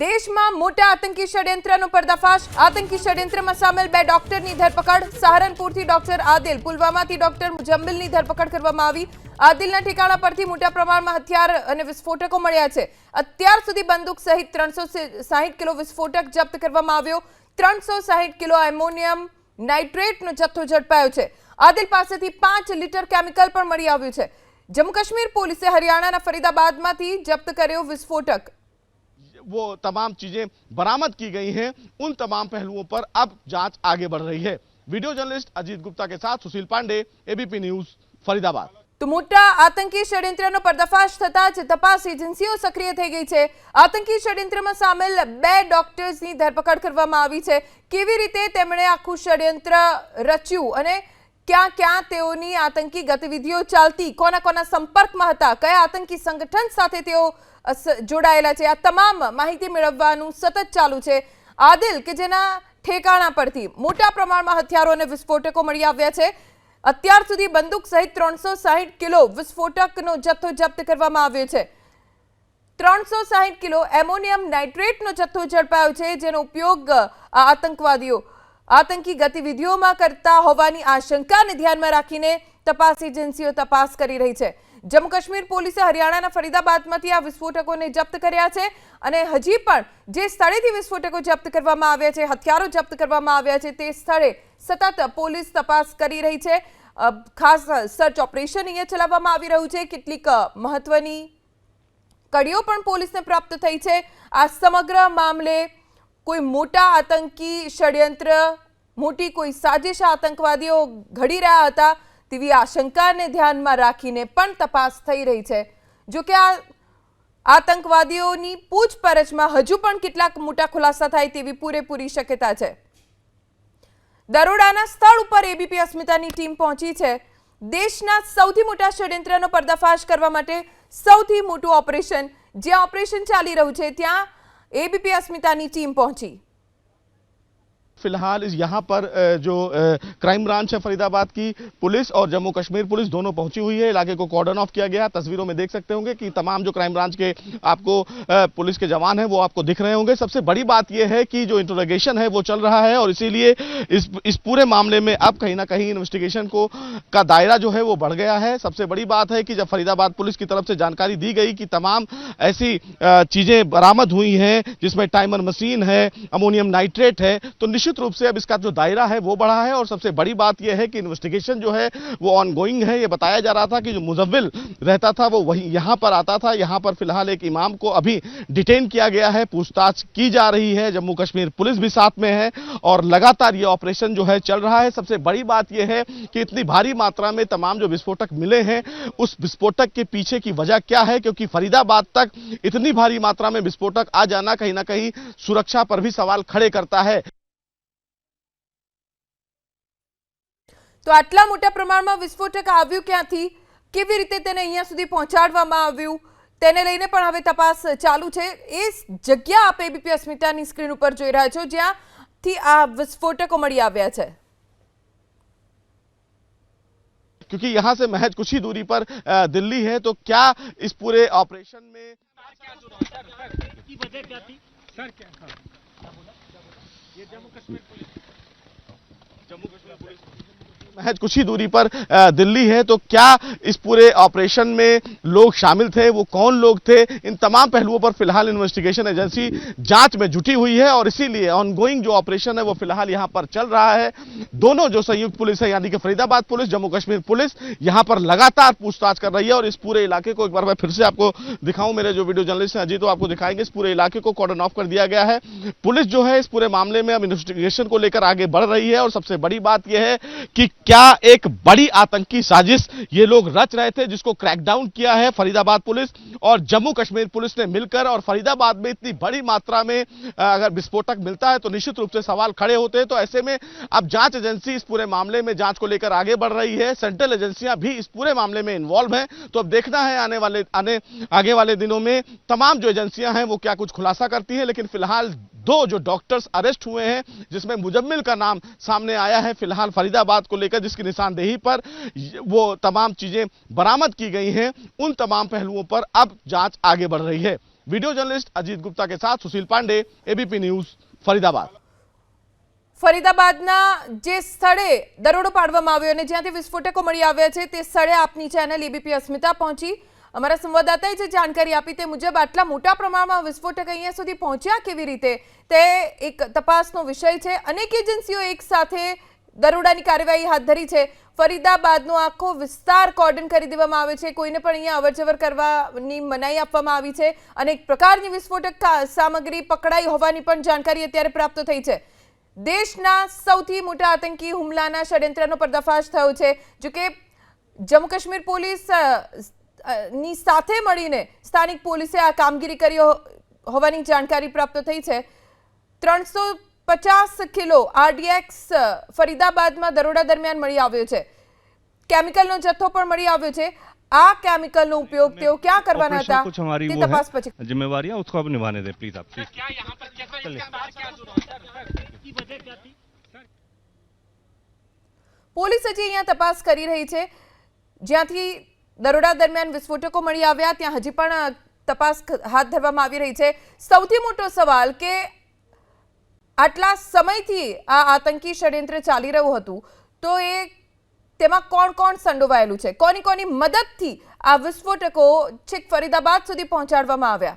દેશમાં મોટા આતંકી ષડયંત્રનો પર્દાફાશ આતંકી ષડયંત્રમાં સામેલ બે ડોક્ટરની ધરપકડ સહારનપુરથી ડોક્ટર આદિલ પુલવામાથી ડોક્ટર મુજમ્બિલની ધરપકડ કરવામાં આવી આદિલના ઠેકાણા પરથી મોટા પ્રમાણમાં હથિયાર અને વિસ્ફોટકો મળ્યા છે અત્યાર સુધી બંદૂક સહિત ત્રણસો કિલો વિસ્ફોટક જપ્ત કરવામાં આવ્યો ત્રણસો કિલો એમોનિયમ નાઇટ્રેટનો જથ્થો ઝડપાયો છે આદિલ પાસેથી પાંચ લીટર કેમિકલ પણ મળી આવ્યું છે જમ્મુ કાશ્મીર પોલીસે હરિયાણાના ફરીદાબાદમાંથી જપ્ત કર્યો વિસ્ફોટક वो तमाम चीजें बरामद की गई हैं उन तमाम पहलुओं पर अब जांच आगे बढ़ रही है वीडियो जर्नलिस्ट अजीत गुप्ता के साथ सुशील पांडे एबीपी न्यूज फरीदाबाद तो मोटा आतंकी षड्यंत्र नो पर्दाफाश थता तपास एजेंसीओ सक्रिय થઈ ગઈ છે આતંકી षड्यंत्रમાં સામેલ બે ડોક્ટર્સની ધરપકડ કરવામાં આવી છે કેવી षड्यंत्र રચ્યું ક્યાં ક્યાં તેઓની આતંકી ગતિવિધિઓ ચાલતી કોના કોના સંપર્કમાં હતા કયા આતંકી સંગઠન સાથે તેઓ જોડાયેલા છે આ તમામ માહિતી મેળવવાનું સતત ચાલુ છે આદિલ કે જેના ઠેકાણા પરથી મોટા પ્રમાણમાં હથિયારો અને વિસ્ફોટકો મળી આવ્યા છે અત્યાર સુધી બંદૂક સહિત ત્રણસો સાહીઠ કિલો વિસ્ફોટકનો જથ્થો જપ્ત કરવામાં આવ્યો છે ત્રણસો સાહીઠ કિલો એમોનિયમ નાઇટ્રેટનો જથ્થો ઝડપાયો છે જેનો ઉપયોગ આતંકવાદીઓ આતંકી ગતિવિધિઓમાં કરતા હોવાની આશંકાને ધ્યાનમાં રાખીને તપાસ એજન્સીઓ તપાસ કરી રહી છે જમ્મુ કાશ્મીર પોલીસે હરિયાણાના ફરીદાબાદમાંથી આ વિસ્ફોટકોને જપ્ત કર્યા છે અને હજી પણ જે સ્થળેથી વિસ્ફોટકો જપ્ત કરવામાં આવ્યા છે હથિયારો જપ્ત કરવામાં આવ્યા છે તે સ્થળે સતત પોલીસ તપાસ કરી રહી છે ખાસ સર્ચ ઓપરેશન અહીંયા ચલાવવામાં આવી રહ્યું છે કેટલીક મહત્વની કડીઓ પણ પોલીસને પ્રાપ્ત થઈ છે આ સમગ્ર મામલે કોઈ મોટા આતંકી ષડયંત્ર મોટી કોઈ સાજિશ આતંકવાદીઓ ઘડી રહ્યા હતા તેવી આશંકાને ધ્યાનમાં રાખીને પણ તપાસ થઈ રહી છે જો કે આ આતંકવાદીઓની પૂછપરછમાં હજુ પણ કેટલાક મોટા ખુલાસા થાય તેવી પૂરેપૂરી શક્યતા છે દરોડાના સ્થળ ઉપર એબીપી અસ્મિતાની ટીમ પહોંચી છે દેશના સૌથી મોટા ષડયંત્રનો પર્દાફાશ કરવા માટે સૌથી મોટું ઓપરેશન જે ઓપરેશન ચાલી રહ્યું છે ત્યાં એબીપી અસ્મિતાની ટીમ પહોંચી फिलहाल यहाँ पर जो क्राइम ब्रांच है फरीदाबाद की पुलिस और जम्मू कश्मीर पुलिस दोनों पहुंची हुई है इलाके को कॉर्डन ऑफ किया गया तस्वीरों में देख सकते होंगे कि तमाम जो क्राइम ब्रांच के आपको पुलिस के जवान हैं वो आपको दिख रहे होंगे सबसे बड़ी बात यह है कि जो इंटरोगेशन है वो चल रहा है और इसीलिए इस इस पूरे मामले में अब कहीं ना कहीं इन्वेस्टिगेशन को का दायरा जो है वो बढ़ गया है सबसे बड़ी बात है कि जब फरीदाबाद पुलिस की तरफ से जानकारी दी गई कि तमाम ऐसी चीजें बरामद हुई हैं जिसमें टाइमर मशीन है अमोनियम नाइट्रेट है तो निश्चित निश्चित रूप से अब इसका जो दायरा है वो बढ़ा है और सबसे बड़ी बात यह है कि इन्वेस्टिगेशन जो है वो ऑनगोइंग है ये बताया जा रहा था कि जो मुजविल रहता था वो वहीं यहाँ पर आता था यहाँ पर फिलहाल एक इमाम को अभी डिटेन किया गया है पूछताछ की जा रही है जम्मू कश्मीर पुलिस भी साथ में है और लगातार ये ऑपरेशन जो है चल रहा है सबसे बड़ी बात यह है कि इतनी भारी मात्रा में तमाम जो विस्फोटक मिले हैं उस विस्फोटक के पीछे की वजह क्या है क्योंकि फरीदाबाद तक इतनी भारी मात्रा में विस्फोटक आ जाना कहीं ना कहीं सुरक्षा पर भी सवाल खड़े करता है तो इतना मोटे प्रमाण में विस्फोटक आव्यू क्या थी कि भी रीते तेने यहां સુધી પહોંચાડવામાં આવ્યુ તેને લઈને પણ હવે તપાસ ચાલુ છે ਇਸ જગ્યા આપ એબીપીએસ મિતાની સ્ક્રીન ઉપર જોઈ રહ્યા છો જ્યાં થી આ વિસ્ફોટકો મળી આવ્યા છે કેક્યુ કે યહા સે महज કુછી દૂરી પર દિલ્હી હે તો ક્યા ઇસ પૂરે ઓપરેશન મે ક્યા પડકાર કી બજે ક્યા થી સર કે યે જમ્મુ કાશ્મીર પોલીસ જમ્મુ કાશ્મીર પોલીસ महज कुछ ही दूरी पर दिल्ली है तो क्या इस पूरे ऑपरेशन में लोग शामिल थे वो कौन लोग थे इन तमाम पहलुओं पर फिलहाल इन्वेस्टिगेशन एजेंसी जांच में जुटी हुई है और इसीलिए ऑनगोइंग जो ऑपरेशन है वो फिलहाल यहां पर चल रहा है दोनों जो संयुक्त पुलिस है यानी कि फरीदाबाद पुलिस जम्मू कश्मीर पुलिस यहां पर लगातार पूछताछ कर रही है और इस पूरे इलाके को एक बार मैं फिर से आपको दिखाऊं मेरे जो वीडियो जर्नलिस्ट हैं अजीत तो आपको दिखाएंगे इस पूरे इलाके को कॉर्डन ऑफ कर दिया गया है पुलिस जो है इस पूरे मामले में अब इन्वेस्टिगेशन को लेकर आगे बढ़ रही है और सबसे बड़ी बात यह है कि क्या एक बड़ी आतंकी साजिश ये लोग रच रहे थे जिसको क्रैकडाउन किया है फरीदाबाद पुलिस और जम्मू कश्मीर पुलिस ने मिलकर और फरीदाबाद में इतनी बड़ी मात्रा में अगर विस्फोटक मिलता है तो निश्चित रूप से सवाल खड़े होते हैं तो ऐसे में अब जांच एजेंसी इस पूरे मामले में जांच को लेकर आगे बढ़ रही है सेंट्रल एजेंसियां भी इस पूरे मामले में इन्वॉल्व हैं तो अब देखना है आने वाले आने आगे वाले दिनों में तमाम जो एजेंसियां हैं वो क्या कुछ खुलासा करती हैं लेकिन फिलहाल दो जो डॉक्टर्स अरेस्ट हुए हैं जिसमें मुजम्मिल का नाम सामने आया है फिलहाल फरीदाबाद को लेकर जिसकी निशानदेही पर वो तमाम चीज़ें बरामद की गई हैं उन तमाम पहलुओं पर अब जांच आगे बढ़ रही है वीडियो जर्नलिस्ट अजीत गुप्ता के साथ सुशील पांडे एबीपी न्यूज फरीदाबाद ફરીદાબાદના જે સ્થળે દરોડો પાડવામાં આવ્યો અને જ્યાંથી વિસ્ફોટકો મળી આવ્યા છે તે સ્થળે આપની ચેનલ એબીપી અસ્મિતા પહોંચી અમારા સંવાદદાતાએ જે જાણકારી આપી તે મુજબ આટલા મોટા પ્રમાણમાં વિસ્ફોટક અહીંયા સુધી પહોંચ્યા કેવી રીતે તે એક તપાસનો વિષય છે અનેક એજન્સીઓ એકસાથે દરોડાની કાર્યવાહી હાથ ધરી છે ફરીદાબાદનો આખો વિસ્તાર કોર્ડન કરી દેવામાં આવે છે કોઈને પણ અહીંયા અવરજવર કરવાની મનાઈ આપવામાં આવી છે અનેક પ્રકારની વિસ્ફોટક સામગ્રી પકડાઈ હોવાની પણ જાણકારી અત્યારે પ્રાપ્ત થઈ છે દેશના સૌથી મોટા આતંકી હુમલાના ષડયંત્રનો પર્દાફાશ થયો છે જોકે જમ્મુ કાશ્મીર પોલીસ ની સાથે મળીને સ્થાનિક પોલીસે આ કામગીરી કરી હોવાની જાણકારી પ્રાપ્ત થઈ છે ત્રણસો પચાસ કિલો આરડીએક્સ ફરીદાબાદમાં દરોડા દરમિયાન મળી આવ્યો છે કેમિકલનો જથ્થો પણ મળી આવ્યો છે આ કેમિકલનો ઉપયોગ તેઓ ક્યાં કરવાના હતા कुछ हमारी वो તપાસ પછી जिम्मेवारियां उसको अब निभाने दें प्लीज आप please. क्या यहाँ पर कैसा इसका बाहर क्या की वजह क्या थी પોલીસ હજી અહીંયા તપાસ કરી રહી છે જ્યાંથી દરોડા દરમિયાન વિસ્ફોટકો મળી આવ્યા ત્યાં હજી પણ તપાસ હાથ ધરવામાં આવી રહી છે સૌથી મોટો સવાલ કે આટલા સમયથી આ આતંકી ષડયંત્ર ચાલી રહ્યું હતું તો એ તેમાં કોણ કોણ સંડોવાયેલું છે કોની કોની મદદથી આ વિસ્ફોટકો છેક ફરીદાબાદ સુધી પહોંચાડવામાં આવ્યા